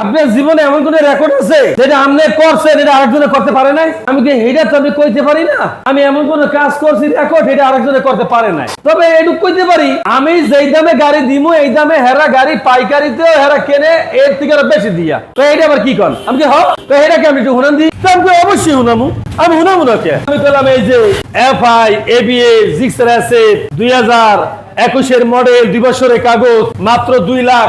আপনার জীবনে এমন কোন রেকর্ড আছে যেটা আপনি করছেন, এটা আরেকজনে করতে পারে নাই? আমি কি এইটা তো আমি কইতে পারি না? আমি এমন কোন কাজ করছি রেকর্ড এটা আরেকজনে করতে পারে নাই। তবে এটুকু কইতে পারি, আমি যেই দামে গাড়ি দিমু, এই দামে হেরা গাড়ি পাইকারিতেও হেরা কেনে, এর থেকে আরও বেশি দিয়া। তো এটা আবার কি কন? আমি কি হ? তো এটাকে আমি একটু হুনান দিই। আমি অবশ্যই হুনামু? আমি হুনামু না কে? আমি কইলাম এই যে এফ আই এবিএ জিক্সার অ্যাসেট দুই হাজার একুশের মডেল দুই বছরের কাগজ, মাত্র দুই লাখ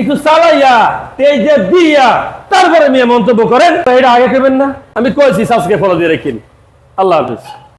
একটু চালাইয়া, তেজে দিয়া তারপরে মেয়ে মন্তব্য করেন। এটা আগে করবেন না? আমি কয়েছি সাজকে ফলো দিয়ে রেখেন। আল্লাহ হাফিজ।